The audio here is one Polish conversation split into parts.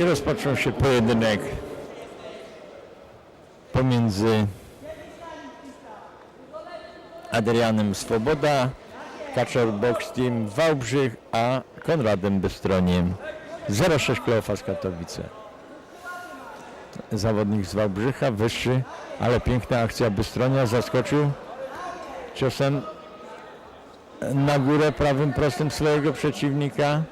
I rozpoczął się pojedynek pomiędzy Adrianem Swoboda, Kaczor Box Team Wałbrzych, a Konradem Bystroniem 06 Kleofas Katowice. Zawodnik z Wałbrzycha, wyższy, ale piękna akcja Bystronia, zaskoczył ciosem na górę prawym prostym swojego przeciwnika.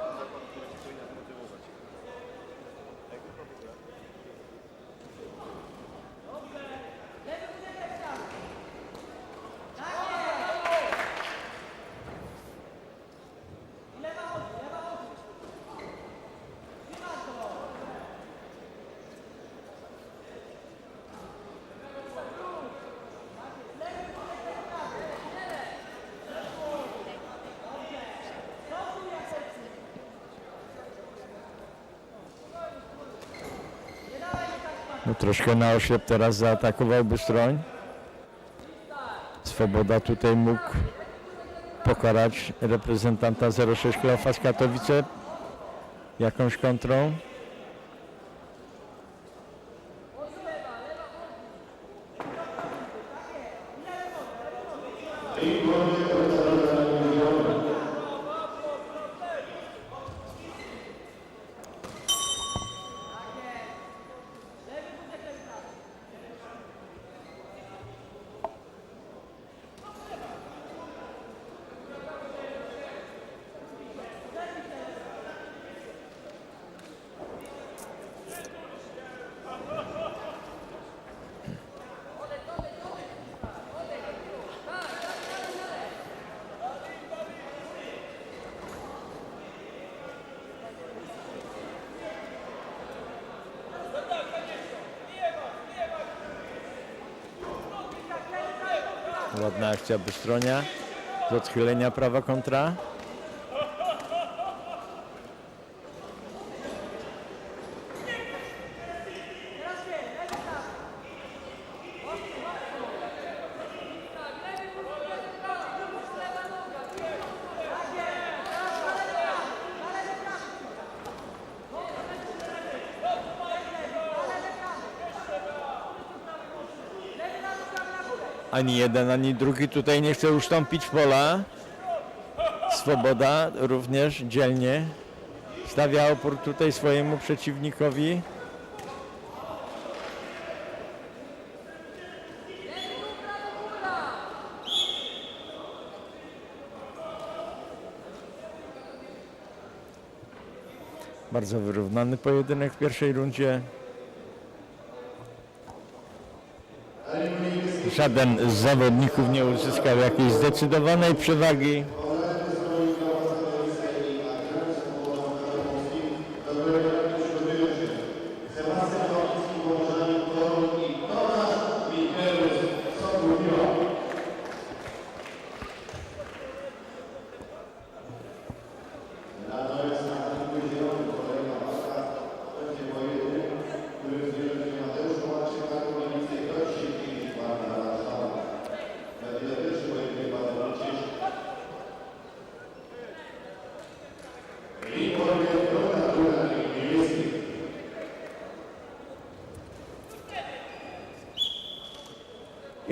No, troszkę na oślep teraz zaatakował Bystroń. Swoboda tutaj mógł pokarać reprezentanta 06 Kleofas Katowice jakąś kontrą. Ładna akcja Bystronia z odchylenia prawa kontra. Ani jeden, ani drugi tutaj nie chce ustąpić pola. Swoboda również dzielnie stawia opór tutaj swojemu przeciwnikowi. Bardzo wyrównany pojedynek w pierwszej rundzie. Żaden z zawodników nie uzyskał jakiejś zdecydowanej przewagi.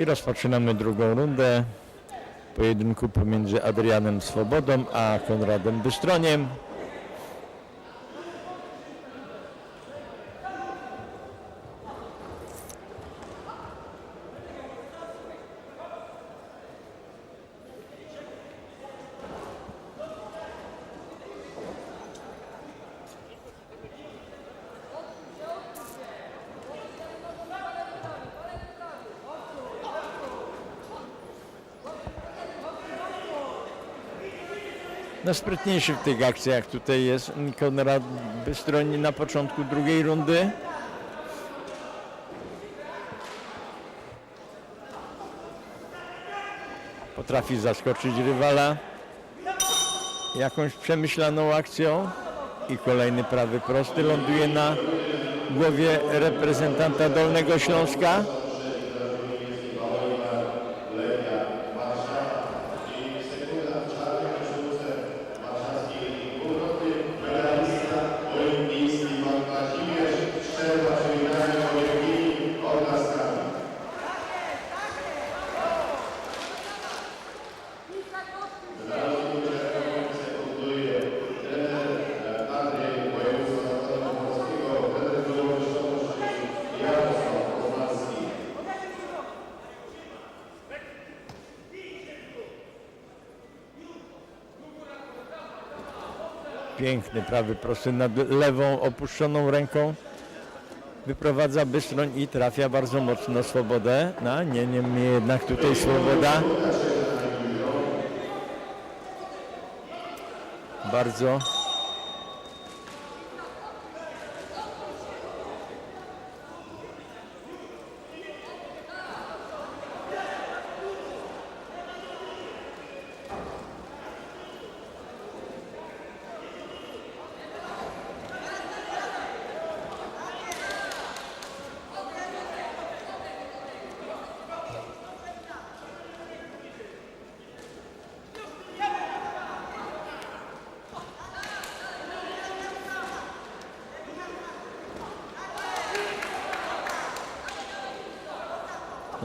Rozpoczynamy drugą rundę pojedynku pomiędzy Adrianem Swobodą a Konradem Bystroniem. No sprytniejszy w tych akcjach tutaj jest Konrad Bystroń na początku drugiej rundy. Potrafi zaskoczyć rywala jakąś przemyślaną akcją i kolejny prawy prosty ląduje na głowie reprezentanta Dolnego Śląska. Piękny prawy prosty nad lewą opuszczoną ręką. Wyprowadza Bystroń i trafia bardzo mocno swobodę. No, nie, niemniej jednak tutaj swoboda. Bardzo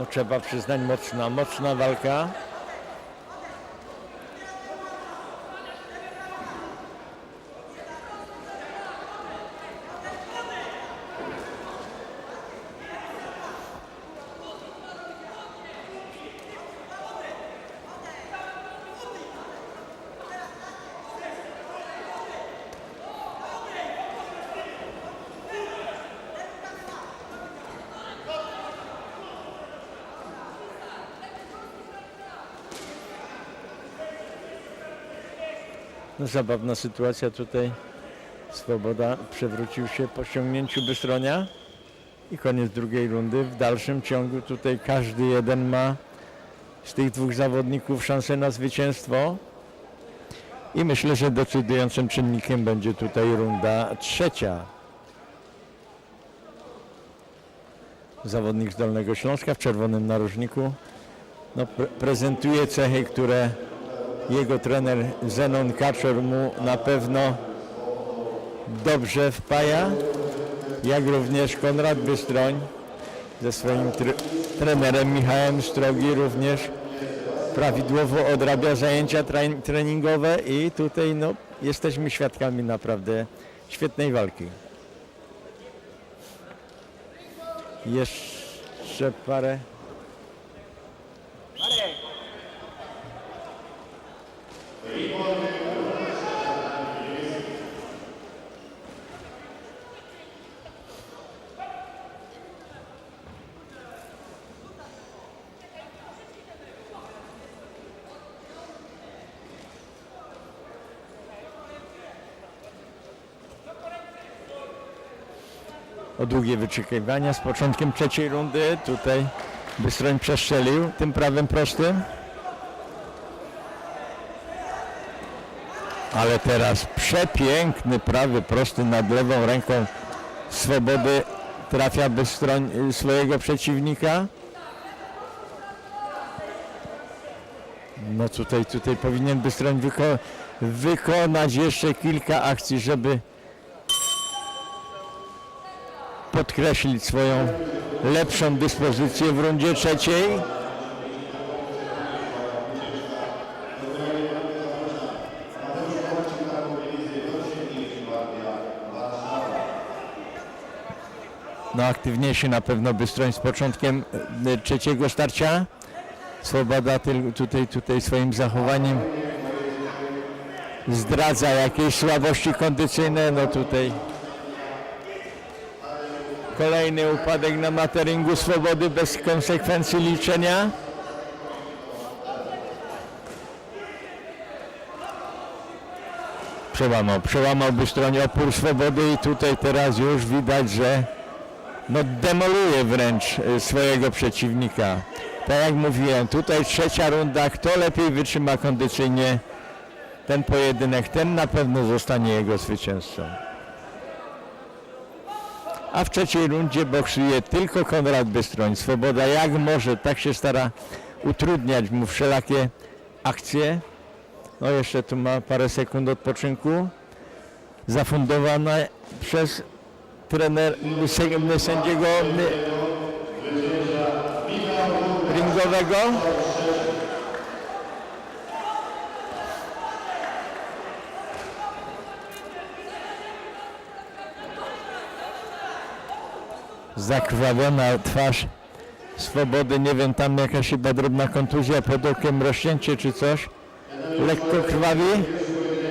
No trzeba przyznać mocna, mocna walka. No, zabawna sytuacja tutaj. Swoboda przewrócił się po ściągnięciu Bystronia i koniec drugiej rundy. W dalszym ciągu tutaj każdy jeden ma z tych dwóch zawodników szansę na zwycięstwo. I myślę, że decydującym czynnikiem będzie tutaj runda trzecia. Zawodnik z Dolnego Śląska w czerwonym narożniku no, pre prezentuje cechy, które jego trener Zenon Kaczor mu na pewno dobrze wpaja, jak również Konrad Bystroń ze swoim tr- trenerem Michałem Strogi również prawidłowo odrabia zajęcia tre- treningowe i tutaj no, jesteśmy świadkami naprawdę świetnej walki. Jeszcze parę o długie wyczekiwania z początkiem trzeciej rundy. Tutaj Bystroń przestrzelił tym prawym prostym. Ale teraz przepiękny prawy prosty nad lewą ręką swobody trafia Bystroń y, swojego przeciwnika. No tutaj, tutaj powinien Bystroń wyko- wykonać jeszcze kilka akcji, żeby podkreślić swoją lepszą dyspozycję w rundzie trzeciej. No aktywniejszy na pewno Bystroń z początkiem e, trzeciego starcia. Swoboda tutaj, tutaj swoim zachowaniem zdradza jakieś słabości kondycyjne. No tutaj Kolejny upadek na materingu swobody bez konsekwencji liczenia. Przełamał, przełamał stronie opór swobody i tutaj teraz już widać, że no demoluje wręcz y, swojego przeciwnika. Tak jak mówiłem, tutaj trzecia runda, kto lepiej wytrzyma kondycyjnie ten pojedynek, ten na pewno zostanie jego zwycięzcą a w trzeciej rundzie boksuje tylko Konrad Bystroń. Swoboda jak może, tak się stara utrudniać mu wszelakie akcje. No jeszcze tu ma parę sekund odpoczynku. Zafundowane przez trener sę- sędziego ringowego. Zakrwawiona twarz swobody, nie wiem, tam jakaś chyba drobna kontuzja pod okiem, rozcięcie czy coś. Lekko krwawi,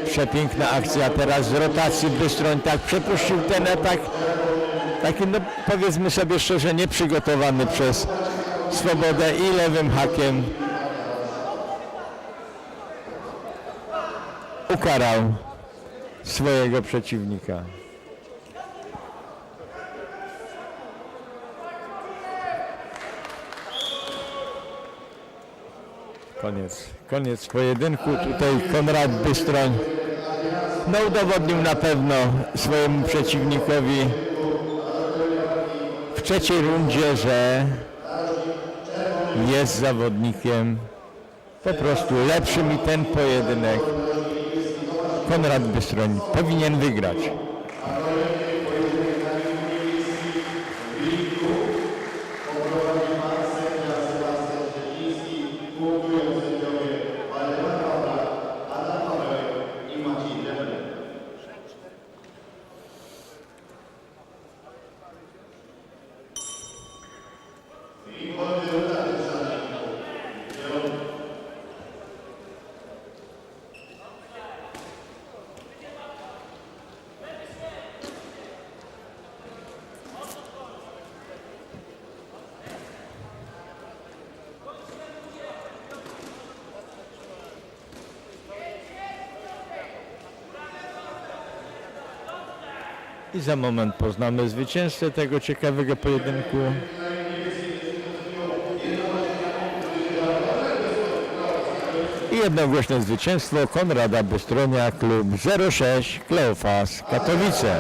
Przepiękna akcja teraz z rotacji Bystroń, tak przepuścił ten atak. Taki, no powiedzmy sobie szczerze, nieprzygotowany przez Swobodę i lewym hakiem ukarał swojego przeciwnika. Koniec, koniec pojedynku. Tutaj Konrad Bystroń no udowodnił na pewno swojemu przeciwnikowi w trzeciej rundzie, że jest zawodnikiem po prostu lepszym i ten pojedynek Konrad Bystroń powinien wygrać. I za moment poznamy zwycięzcę tego ciekawego pojedynku. Jednogłośne zwycięstwo Konrada Bystronia, klub 06 Kleofas Katowice.